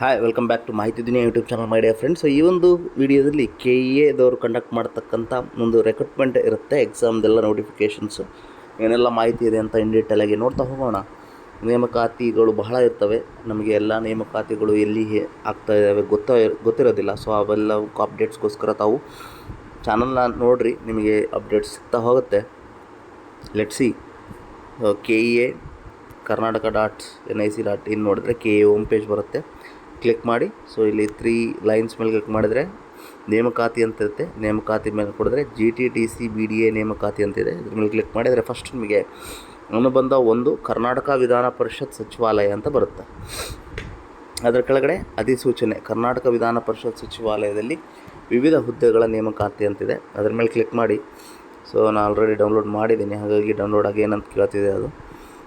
Hi welcome back to ಮಾಹಿತಿ ದಿನ YouTube channel my dear friends so ಈ ಒಂದು ವಿಡಿಯೋದಲ್ಲಿ ಕೆ ಇ ಎದವರು ಕಂಡಕ್ಟ್ ಮಾಡ್ತಕ್ಕಂಥ ಒಂದು ರೆಕ್ರೂಟ್ಮೆಂಟ್ ಇರುತ್ತೆ ಎಕ್ಸಾಮ್ದೆಲ್ಲ ನೋಟಿಫಿಕೇಷನ್ಸು ಏನೆಲ್ಲ ಮಾಹಿತಿ ಇದೆ ಅಂತ ಇನ್ ಡೀಟೇಲಾಗಿ ನೋಡ್ತಾ ಹೋಗೋಣ. ನೇಮಕಾತಿಗಳು ಬಹಳ ಇರ್ತವೆ. ನಮಗೆ ಎಲ್ಲ ನೇಮಕಾತಿಗಳು ಎಲ್ಲಿ ಆಗ್ತಾ ಇದ್ದಾವೆ ಗೊತ್ತ, ಗೊತ್ತಿರೋದಿಲ್ಲ. ಸೊ ಅವೆಲ್ಲ ಅಪ್ಡೇಟ್ಸ್ಗೋಸ್ಕರ ತಾವು ಚಾನಲ್ನ ನೋಡಿರಿ, ನಿಮಗೆ ಅಪ್ಡೇಟ್ಸ್ ಸಿಗ್ತಾ ಹೋಗುತ್ತೆ. Let see K E A Karnataka dot N I C dot in ನೋಡಿದ್ರೆ ಕೆ ಎ ಹೋಮ್ ಪೇಜ್ ಬರುತ್ತೆ. ಕ್ಲಿಕ್ ಮಾಡಿ. ಸೊ ಇಲ್ಲಿ ತ್ರೀ ಲೈನ್ಸ್ ಮೇಲೆ ಕ್ಲಿಕ್ ಮಾಡಿದರೆ ನೇಮಕಾತಿ ಅಂತ ಇರುತ್ತೆ. ನೇಮಕಾತಿ ಮೇಲೆ ಕೊಡಿದ್ರೆ G T T C B D A ನೇಮಕಾತಿ ಅಂತಿದೆ ಇದ್ರ ಮೇಲೆ ಕ್ಲಿಕ್ ಮಾಡಿದರೆ ಫಸ್ಟ್ ನಿಮಗೆ ಅನುಬಂಧ ಒಂದು ಕರ್ನಾಟಕ ವಿಧಾನ ಪರಿಷತ್ ಸಚಿವಾಲಯ ಅಂತ ಬರುತ್ತೆ. ಅದರ ಕೆಳಗಡೆ ಅಧಿಸೂಚನೆ, ಕರ್ನಾಟಕ ವಿಧಾನ ಪರಿಷತ್ ಸಚಿವಾಲಯದಲ್ಲಿ ವಿವಿಧ ಹುದ್ದೆಗಳ ನೇಮಕಾತಿ ಅಂತಿದೆ ಅದರ ಮೇಲೆ ಕ್ಲಿಕ್ ಮಾಡಿ. ಸೊ ನಾನು ಆಲ್ರೆಡಿ ಡೌನ್ಲೋಡ್ ಮಾಡಿದ್ದೀನಿ. ಹಾಗಾಗಿ ಡೌನ್ಲೋಡ್ ಆಗಿ ಏನಂತ ಕೇಳ್ತಿದೆ ಅದು.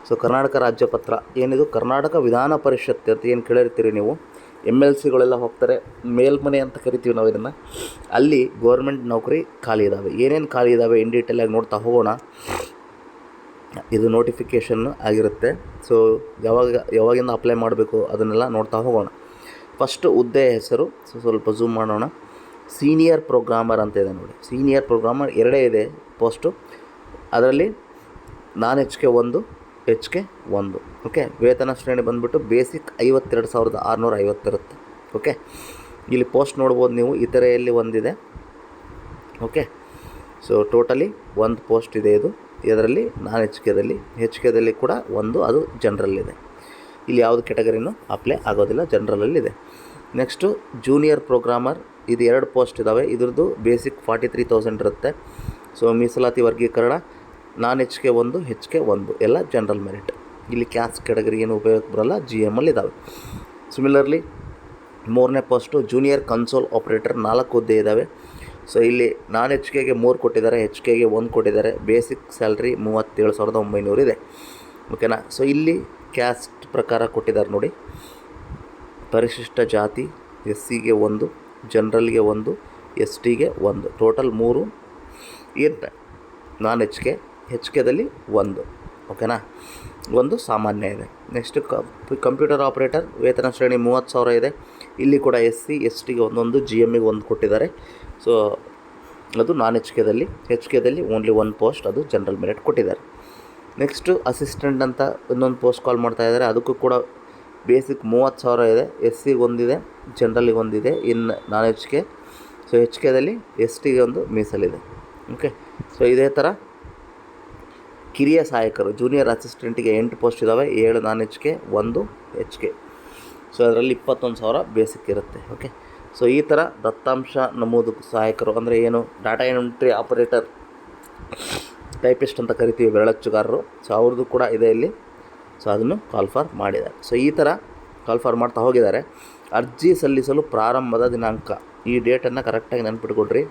ಸೊ ಕರ್ನಾಟಕ ರಾಜ್ಯಪತ್ರ ಏನಿದು? ಕರ್ನಾಟಕ ವಿಧಾನ ಪರಿಷತ್ ಅಂತ ಏನು ಕೇಳಿರ್ತೀರಿ ನೀವು? ಎಂ ಎಲ್ ಸಿಗಳೆಲ್ಲ ಹೋಗ್ತಾರೆ. ಮೇಲ್ಮನೆ ಅಂತ ಕರಿತೀವಿ ನಾವು ಇದನ್ನು. ಅಲ್ಲಿ ಗೌರ್ಮೆಂಟ್ ನೌಕರಿ ಖಾಲಿ ಇದ್ದಾವೆ ಏನೇನು ಖಾಲಿ ಇದ್ದಾವೆ ಇನ್ ಡೀಟೇಲಾಗಿ ನೋಡ್ತಾ ಹೋಗೋಣ. ಇದು ನೋಟಿಫಿಕೇಷನ್ ಆಗಿರುತ್ತೆ. ಸೊ ಯಾವಾಗ, ಯಾವಾಗಿಂದ ಅಪ್ಲೈ ಮಾಡಬೇಕು ಅದನ್ನೆಲ್ಲ ನೋಡ್ತಾ ಹೋಗೋಣ. ಫಸ್ಟ್ ಹುದ್ದೆ ಹೆಸರು. ಸೊ ಸ್ವಲ್ಪ ಝೂಮ್ ಮಾಡೋಣ. ಸೀನಿಯರ್ ಪ್ರೋಗ್ರಾಮರ್ ಅಂತ ಇದೆ ನೋಡಿ. ಸೀನಿಯರ್ ಪ್ರೋಗ್ರಾಮರ್ ಎರಡೇ ಇದೆ ಪೋಸ್ಟು ಅದರಲ್ಲಿ ನಾನ್ ಎಚ್ ಕೆ ಒಂದು ಕೆ ಒಂದು ಓಕೆ ವೇತನ ಶ್ರೇಣಿ ಬಂದುಬಿಟ್ಟು ಬೇಸಿಕ್ ಐವತ್ತೆರಡು ಸಾವಿರದ ಆರುನೂರ ಐವತ್ತಿರುತ್ತೆ ಓಕೆ ಇಲ್ಲಿ ಪೋಸ್ಟ್ ನೋಡ್ಬೋದು ನೀವು ಇತರೆಯಲ್ಲಿ ಒಂದಿದೆ ಓಕೆ ಸೊ ಟೋಟಲಿ ಒಂದು ಪೋಸ್ಟ್ ಇದೆ ಇದು. ಇದರಲ್ಲಿ, ನಾನ್ ಎಚ್ ಕೆದಲ್ಲಿ ಹೆಚ್ ಕೆದಲ್ಲಿ ಕೂಡ ಒಂದು, ಅದು ಜನರಲ್ಲಿದೆ ಇಲ್ಲಿ ಯಾವುದು ಕೆಟಗರಿನೂ ಅಪ್ಲೈ ಆಗೋದಿಲ್ಲ ಜನರಲಲ್ಲಿದೆ ನೆಕ್ಸ್ಟು ಜೂನಿಯರ್ ಪ್ರೋಗ್ರಾಮರ್ ಇದು ಎರಡು ಪೋಸ್ಟ್ ಇದ್ದಾವೆ ಇದ್ರದ್ದು ಬೇಸಿಕ್ ಫಾರ್ಟಿ ತ್ರೀ ತೌಸಂಡ್ ಇರುತ್ತೆ. ಸೊ ಮೀಸಲಾತಿ ವರ್ಗೀಕರಣ ನಾನ್ ಎಚ್ ಕೆ ಒಂದು ಹೆಚ್ ಕೆ ಒಂದು, ಎಲ್ಲ ಜನರಲ್ ಮೆರಿಟ್ ಇಲ್ಲಿ ಕ್ಯಾಸ್ಟ್ ಕೆಟಗರಿ ಏನು ಉಪಯೋಗಕ್ಕೆ ಬರಲ್ಲ ಜಿ ಎಮ್ಮಲ್ಲಿ ಇದ್ದಾವೆ ಸಿಮಿಲರ್ಲಿ ಮೂರನೇ ಪೋಸ್ಟು ಜೂನಿಯರ್ ಕನ್ಸೋಲ್ ಆಪ್ರೇಟರ್ ನಾಲ್ಕು ಹುದ್ದೆ ಇದ್ದಾವೆ ಸೊ ಇಲ್ಲಿ ನಾನ್ ಎಚ್ ಕೆಗೆ ಮೂರು ಕೊಟ್ಟಿದ್ದಾರೆ ಎಚ್ ಕೆಗೆ ಒಂದು ಕೊಟ್ಟಿದ್ದಾರೆ. ಬೇಸಿಕ್ ಸ್ಯಾಲ್ರಿ ಮೂವತ್ತೇಳು ಸಾವಿರದ ಒಂಬೈನೂರು ಇದೆ. ಓಕೆನಾ ಸೊ ಇಲ್ಲಿ ಕ್ಯಾಸ್ಟ್ ಪ್ರಕಾರ ಕೊಟ್ಟಿದ್ದಾರೆ ನೋಡಿ. ಪರಿಶಿಷ್ಟ ಜಾತಿ ಎಸ್ ಸಿಗೆ ಒಂದು ಜನರಲ್ಗೆ ಒಂದು ಎಸ್ ಟಿಗೆ ಒಂದು. ಟೋಟಲ್ ಮೂರು. ಇರುತ್ತೆ ನಾನ್ ಎಚ್ ಕೆ ಹೆಚ್ ಕೆದಲ್ಲಿ ಒಂದು ಓಕೆನಾ ಒಂದು ಸಾಮಾನ್ಯ ಇದೆ. ನೆಕ್ಸ್ಟ್ ಕಂಪ್ಯೂಟರ್ ಆಪ್ರೇಟರ್ ವೇತನ ಶ್ರೇಣಿ ಮೂವತ್ತು ಸಾವಿರ ಇದೆ. ಇಲ್ಲಿ ಕೂಡ ಎಸ್ ಸಿ ಎಸ್ ಟಿಗೆ ಒಂದೊಂದು ಜಿ ಎಮ್ಮಿಗೆ ಒಂದು ಕೊಟ್ಟಿದ್ದಾರೆ. ಸೊ ಅದು ನಾನ್ ಎಚ್ ಕೆದಲ್ಲಿ ಎಚ್ ಕೆದಲ್ಲಿ ಓನ್ಲಿ ಒನ್ ಪೋಸ್ಟ್ ಅದು ಜನರಲ್ ಮೆರಿಟ್ ಕೊಟ್ಟಿದ್ದಾರೆ. ನೆಕ್ಸ್ಟು ಅಸಿಸ್ಟೆಂಟ್ ಅಂತ ಇನ್ನೊಂದು ಪೋಸ್ಟ್ ಕಾಲ್ ಮಾಡ್ತಾ ಇದ್ದಾರೆ. ಅದಕ್ಕೂ ಕೂಡ ಬೇಸಿಕ್ ಮೂವತ್ತು ಸಾವಿರ ಇದೆ. ಎಸ್ ಸಿಗೆ ಒಂದಿದೆ ಜನರಲಿಗೆ ಒಂದಿದೆ, in non H K so H ಕೆದಲ್ಲಿ S ಟಿಗೆ ಒಂದು ಮೀಸಲಿದೆ. ಓಕೆ ಸೊ ಇದೇ ಥರ ಕಿರಿಯ ಸಹಾಯಕರು ಜೂನಿಯರ್ ಅಸಿಸ್ಟೆಂಟಿಗೆ ಎಂಟು ಪೋಸ್ಟ್ ಇದ್ದಾವೆ ಏಳು ನಾನ್ ಎಚ್ ಕೆ ಒಂದು ಎಚ್ ಕೆ ಸೊ ಅದರಲ್ಲಿ ಇಪ್ಪತ್ತೊಂದು ಸಾವಿರ ಬೇಸಿಕ್ ಇರುತ್ತೆ ಓಕೆ ಸೊ ಈ ಥರ ದತ್ತಾಂಶ ನಮೂದು ಸಹಾಯಕರು ಅಂದರೆ ಏನು? ಡಾಟಾ ಎಂಟ್ರಿ ಆಪರೇಟರ್ ಟೈಪಿಸ್ಟ್ ಅಂತ ಕರಿತೀವಿ ಬೆರಳಚ್ಚುಗಾರರು. ಸೊ ಅವ್ರದ್ದು ಕೂಡ ಇದೆ ಇಲ್ಲಿ. ಸೊ ಅದನ್ನು ಕಾಲ್ ಫಾರ್ ಮಾಡಿದ್ದಾರೆ. ಸೊ ಈ ಥರ ಕಾಲ್ ಫಾರ್ ಮಾಡ್ತಾ ಹೋಗಿದ್ದಾರೆ. ಅರ್ಜಿ ಸಲ್ಲಿಸಲು ಪ್ರಾರಂಭದ ದಿನಾಂಕ. ಈ ಡೇಟನ್ನು ಕರೆಕ್ಟಾಗಿ ನೆನ್ಪಿಟ್ಕೊಡ್ರಿ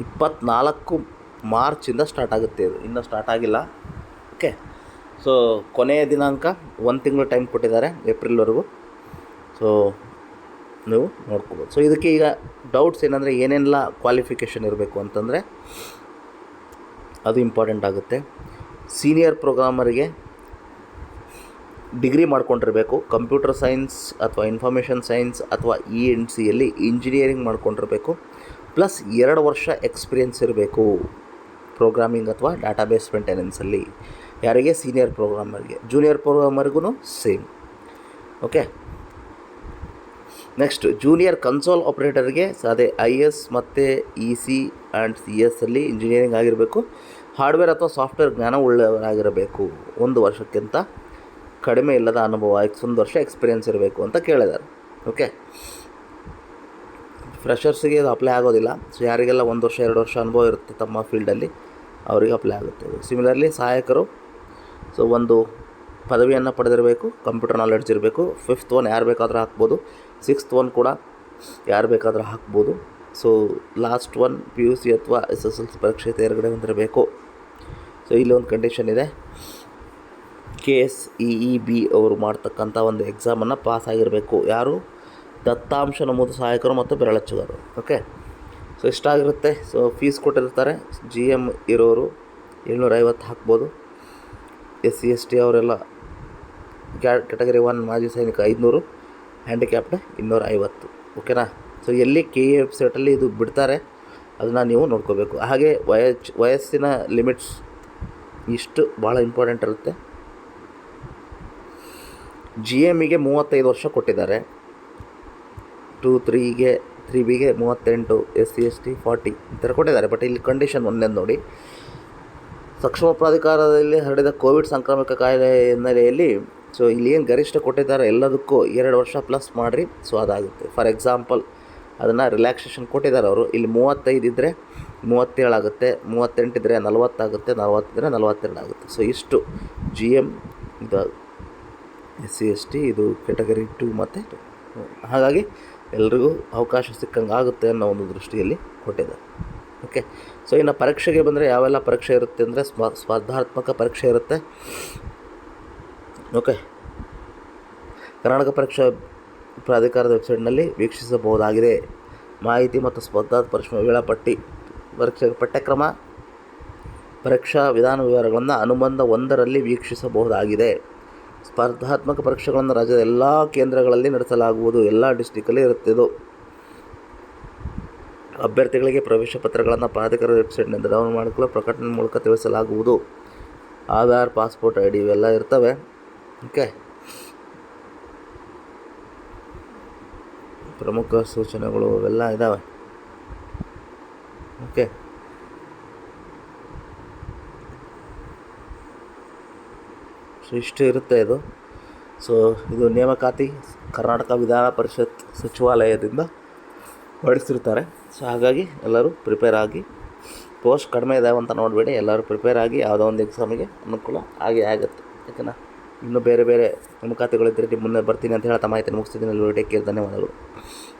ಇಪ್ಪತ್ನಾಲ್ಕು ಮಾರ್ಚಿಂದ ಸ್ಟಾರ್ಟ್ ಆಗುತ್ತೆ ಇದು ಇನ್ನೂ ಸ್ಟಾರ್ಟ್ ಆಗಿಲ್ಲ. ಓಕೆ. ಸೊ ಕೊನೆಯ ದಿನಾಂಕ ಒಂದು ತಿಂಗಳು ಟೈಮ್ ಕೊಟ್ಟಿದ್ದಾರೆ ಏಪ್ರಿಲ್ವರೆಗೂ. ಸೊ ನೀವು ನೋಡ್ಕೋಬೋದು. ಸೊ ಇದಕ್ಕೆ ಈಗ ಡೌಟ್ಸ್ ಏನಂದರೆ ಏನೆಲ್ಲ ಕ್ವಾಲಿಫಿಕೇಷನ್ ಇರಬೇಕು ಅಂತಂದರೆ ಅದು ಇಂಪಾರ್ಟೆಂಟ್ ಆಗುತ್ತೆ. ಸೀನಿಯರ್ ಪ್ರೋಗ್ರಾಮರಿಗೆ ಡಿಗ್ರಿ ಮಾಡ್ಕೊಂಡಿರಬೇಕು. ಕಂಪ್ಯೂಟರ್ ಸೈನ್ಸ್ ಅಥವಾ ಇನ್ಫಾರ್ಮೇಷನ್ ಸೈನ್ಸ್ ಅಥವಾ ಇ ಎನ್ ಸಿಯಲ್ಲಿ ಇಂಜಿನಿಯರಿಂಗ್ ಮಾಡ್ಕೊಂಡಿರಬೇಕು. ಪ್ಲಸ್ ಎರಡು ವರ್ಷ ಎಕ್ಸ್ಪೀರಿಯನ್ಸ್ ಇರಬೇಕು. ಪ್ರೋಗ್ರಾಮಿಂಗ್ ಅಥವಾ ಡಾಟಾಬೇಸ್ ಮೇಂಟೆನೆನ್ಸಲ್ಲಿ ಯಾರಿಗೆ ಸೀನಿಯರ್ ಪ್ರೋಗ್ರಾಮರ್ಗೆ junior ಪ್ರೋಗ್ರಾಮರ್ಗೂ same okay next junior console ಆಪ್ರೇಟರ್ಗೆ ಅದೇ ಐ ಎಸ್ ಮತ್ತು E C and C S ಅಲ್ಲಿ ಇಂಜಿನಿಯರಿಂಗ್ ಆಗಿರಬೇಕು. ಹಾರ್ಡ್ವೇರ್ ಅಥವಾ ಸಾಫ್ಟ್ವೇರ್ ಜ್ಞಾನ ಉಳ್ಳವರಾಗಿರಬೇಕು ಒಂದು ವರ್ಷಕ್ಕಿಂತ ಕಡಿಮೆ ಇಲ್ಲದ ಅನುಭವ ಒಂದು ವರ್ಷ ಎಕ್ಸ್ಪೀರಿಯೆನ್ಸ್ ಇರಬೇಕು ಅಂತ ಕೇಳಿದ್ದಾರೆ ಓಕೆ ಫ್ರೆಷರ್ಸಿಗೆ ಇದು ಅಪ್ಲೈ ಆಗೋದಿಲ್ಲ. ಸೊ ಯಾರಿಗೆಲ್ಲ ಒಂದು ವರ್ಷ, ಎರಡು ವರ್ಷ ಅನುಭವ ಇರುತ್ತೆ ತಮ್ಮ ಫೀಲ್ಡಲ್ಲಿ ಅವರಿಗೆ ಅಪ್ಲೈ ಆಗುತ್ತೆ. ಸಿಮಿಲರ್ಲಿ ಸಹಾಯಕರು ಸೊ ಒಂದು ಪದವಿಯನ್ನು ಪಡೆದಿರಬೇಕು ಕಂಪ್ಯೂಟರ್ ನಾಲೆಡ್ಜ್ ಇರಬೇಕು ಫಿಫ್ತ್ ಒನ್ ಯಾರು ಬೇಕಾದರೂ ಹಾಕ್ಬೋದು ಸಿಕ್ಸ್ತ್ ಒನ್ ಕೂಡ ಯಾರು ಬೇಕಾದರೂ ಹಾಕ್ಬೋದು. So last one P U C ಅಥವಾ ಎಸ್ ಎಸ್ ಎಲ್ ಸಿ ಪರೀಕ್ಷೆ ತೇರ್ಗಡೆ ಹೊಂದಿರಬೇಕು. ಸೊ ಇಲ್ಲಿ ಒಂದು ಕಂಡೀಷನ್ ಇದೆ. K S E E B ಅವರು ಮಾಡ್ತಕ್ಕಂಥ ಒಂದು ಎಕ್ಸಾಮನ್ನು ಪಾಸ್ ಆಗಿರಬೇಕು. ಯಾರು? ದತ್ತಾಂಶ ನಮೂದು ಸಹಾಯಕರು ಮತ್ತು ಬೆರಳಚ್ಚುಗಾರರು ಓಕೆ ಸೊ ಇಷ್ಟಾಗಿರುತ್ತೆ. ಸೊ ಫೀಸ್ ಕೊಟ್ಟಿರ್ತಾರೆ. ಜಿ ಎಂ ಇರೋರು ಏಳ್ನೂರೈವತ್ತು ಹಾಕ್ಬೋದು. ಎಸ್ ಸಿ ಎಸ್ ಟಿ ಅವರೆಲ್ಲ ಕ್ಯಾಟಗರಿ ಒನ್ ಮಾಜಿ ಸೈನಿಕ ಐದುನೂರು ಹ್ಯಾಂಡಿಕ್ಯಾಪ್ಡ್ ಇನ್ನೂರ ಐವತ್ತು ಓಕೆನಾ ಸೊ ಎಲ್ಲಿ ಕೆ ಎ ವೆಬ್ಸೈಟಲ್ಲಿ ಇದು ಬಿಡ್ತಾರೆ, ಅದನ್ನು ನೀವು ನೋಡ್ಕೋಬೇಕು. ಹಾಗೆ ವಯಸ್ ವಯಸ್ಸಿನ ಲಿಮಿಟ್ಸ್ ಇಷ್ಟು ಭಾಳ ಇಂಪಾರ್ಟೆಂಟ್ ಇರುತ್ತೆ. ಜಿ ಎಮ್ಗೆ ಮೂವತ್ತೈದು ವರ್ಷ ಕೊಟ್ಟಿದ್ದಾರೆ. ಟೂ ತ್ರೀಗೆ ತ್ರೀ ಬಿಗೆ ಮೂವತ್ತೆಂಟು S C S T forty ಈ ಥರ ಕೊಟ್ಟಿದ್ದಾರೆ. ಬಟ್ ಇಲ್ಲಿ ಕಂಡೀಷನ್ ಒಂದೇ ನೋಡಿ. ಸಕ್ಷಮ ಪ್ರಾಧಿಕಾರದಲ್ಲಿ ಹರಡಿದ ಕೋವಿಡ್ ಸಾಂಕ್ರಾಮಿಕ ಕಾಯಿಲೆ ಹಿನ್ನೆಲೆಯಲ್ಲಿ ಸೊ ಇಲ್ಲಿ ಏನು ಗರಿಷ್ಠ ಕೊಟ್ಟಿದ್ದಾರೆ ಎಲ್ಲದಕ್ಕೂ ಎರಡು ವರ್ಷ ಪ್ಲಸ್ ಮಾಡಿರಿ. ಸೊ ಅದಾಗುತ್ತೆ. ಫಾರ್ ಎಕ್ಸಾಂಪಲ್ ಅದನ್ನು ರಿಲ್ಯಾಕ್ಸೇಷನ್ ಕೊಟ್ಟಿದ್ದಾರೆ ಅವರು. ಇಲ್ಲಿ ಮೂವತ್ತೈದು ಇದ್ದರೆ ಮೂವತ್ತೇಳು ಆಗುತ್ತೆ ಮೂವತ್ತೆಂಟಿದ್ರೆ ನಲ್ವತ್ತಾಗುತ್ತೆ ನಲ್ವತ್ತಿದ್ರೆ ನಲ್ವತ್ತೆರಡು ಆಗುತ್ತೆ. ಸೊ ಇಷ್ಟು ಜಿ ಎಂ ಇದು ಎಸ್ ಸಿ ಎಸ್ ಟಿ ಇದು ಕ್ಯಾಟಗರಿ ಟು ಮತ್ತು. ಹಾಗಾಗಿ ಎಲ್ರಿಗೂ ಅವಕಾಶ ಸಿಕ್ಕಂಗೆ ಆಗುತ್ತೆ ಅನ್ನೋ ಒಂದು ದೃಷ್ಟಿಯಲ್ಲಿ ಕೊಟ್ಟಿದ್ದಾರೆ ಓಕೆ ಸೊ ಇನ್ನು ಪರೀಕ್ಷೆಗೆ ಬಂದರೆ ಯಾವೆಲ್ಲ ಪರೀಕ್ಷೆ ಇರುತ್ತೆ ಅಂದರೆ ಸ್ಪ ಸ್ಪರ್ಧಾತ್ಮಕ ಪರೀಕ್ಷೆ ಇರುತ್ತೆ. ಓಕೆ ಕರ್ನಾಟಕ ಪರೀಕ್ಷಾ ಪ್ರಾಧಿಕಾರದ ವೆಬ್ಸೈಟ್ನಲ್ಲಿ ವೀಕ್ಷಿಸಬಹುದಾಗಿದೆ. ಮಾಹಿತಿ ಮತ್ತು ಸ್ಪರ್ಧಾತ್ಮಕ ಪರೀಕ್ಷೆ ವೇಳಾಪಟ್ಟಿ ಪರೀಕ್ಷೆ ಪಠ್ಯಕ್ರಮ, ಪರೀಕ್ಷಾ ವಿಧಾನ ವಿವರಗಳನ್ನು ಅನುಬಂಧ ಒಂದರಲ್ಲಿ ವೀಕ್ಷಿಸಬಹುದಾಗಿದೆ. ಸ್ಪರ್ಧಾತ್ಮಕ ಪರೀಕ್ಷೆಗಳನ್ನು ರಾಜ್ಯದ ಎಲ್ಲ ಕೇಂದ್ರಗಳಲ್ಲಿ ನಡೆಸಲಾಗುವುದು. ಎಲ್ಲ ಡಿಸ್ಟಿಕಲ್ಲಿ ಇರುತ್ತೆ ಇದು. ಅಭ್ಯರ್ಥಿಗಳಿಗೆ ಪ್ರವೇಶ ಪತ್ರಗಳನ್ನು ಪ್ರಾಧಿಕಾರ ವೆಬ್ಸೈಟ್ನಿಂದ ಡೌನ್ಲೋಡ್ ಮಾಡಿಕೊಳ್ಳಲು ಪ್ರಕಟಣೆ ಮೂಲಕ ತಿಳಿಸಲಾಗುವುದು. ಆಧಾರ್, ಪಾಸ್ಪೋರ್ಟ್, ಐ ಡಿ ಇವೆಲ್ಲ ಇರ್ತವೆ. ಓಕೆ. ಪ್ರಮುಖ ಸೂಚನೆಗಳು ಅವೆಲ್ಲ ಇದ್ದಾವೆ ಓಕೆ. ಸೊ ಇಷ್ಟು ಇರುತ್ತೆ ಇದು. ಸೊ ಇದು ನೇಮಕಾತಿ ಕರ್ನಾಟಕ ವಿಧಾನ ಪರಿಷತ್ ಸಚಿವಾಲಯದಿಂದ ಹೊರಡಿಸಿರ್ತಾರೆ ಸೊ ಹಾಗಾಗಿ ಎಲ್ಲರೂ ಪ್ರಿಪೇರ್ ಆಗಿ ಪೋಸ್ಟ್ ಕಡಿಮೆ ಇದಾವೆ ಅಂತ ನೋಡಬೇಡಿ, ಎಲ್ಲರೂ ಪ್ರಿಪೇರ್ ಆಗಿ ಯಾವುದೋ ಒಂದು ಎಕ್ಸಾಮಿಗೆ ಅನುಕೂಲ ಆಗೇ ಆಗುತ್ತೆ. ಯಾಕೆನಾ, ಇನ್ನೂ ಬೇರೆ ಬೇರೆ ನೇಮಕಾತಿಗಳಿದ್ದರೆ ಮುಂದೆ ಬರ್ತೀನಿ ಅಂತ ಹೇಳ್ತಾ ಮಾಹಿತಿ ಮುಗಿಸ್ತಿದ್ದೀನಿ. ಟೇಕ್ ಕೇರ್ ಧನ್ಯವಾದಗಳು.